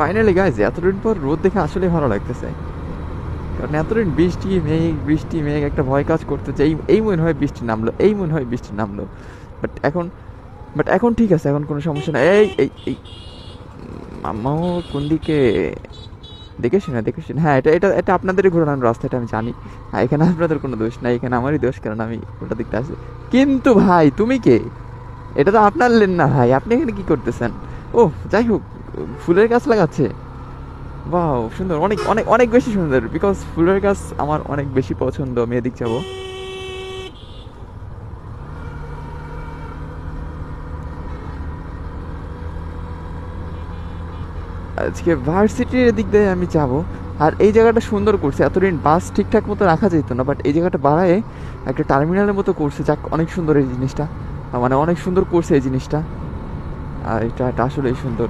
Finally guys এতদিন পর রোদ দেখে আসলে ভালো লাগতেছে। কারণ এতদিন বৃষ্টি, মেঘ বৃষ্টি, মেঘ, একটা ভয় কাজ করতেছে। এই এই মনে হয় বৃষ্টি নামলো, এই মনে হয় বৃষ্টি নামলো। বাট এখন বাট এখন ঠিক আছে, এখন কোনো সমস্যা নেই। এই এই এই মামাও কোন দিকে? দেখে না দেখে শুনে। হ্যাঁ এটা এটা এটা আপনাদেরই ঘোরানোর রাস্তা এটা আমি জানি। হ্যাঁ এখানে আপনাদের কোনো দোষ নাই, এখানে আমারই দোষ, কারণ আমি ওটা দিকটা আসি। কিন্তু ভাই, তুমি কে? এটা তো আপনার লেন না ভাই, আপনি এখানে কি করতেছেন? ও যাই হোক। ফুলের গাছ লাগাচ্ছে। বাহ সুন্দর। অনেক অনেক অনেক বেশি সুন্দর বিকজ ফুলের গাছ আমার অনেক বেশি পছন্দ। আমি এদিক যাব। আজকে ভার্সিটির দিক দিয়ে আমি যাব। আর এই জায়গাটা সুন্দর করছে। এতদিন বাস ঠিকঠাক মতো রাখা যেত না বাট এই জায়গাটা বাড়ায় একটা টার্মিনালের মতো করছে। যাক, অনেক সুন্দর এই জিনিসটা। মানে অনেক সুন্দর করছে এই জিনিসটা। আর এটা আসলেই সুন্দর।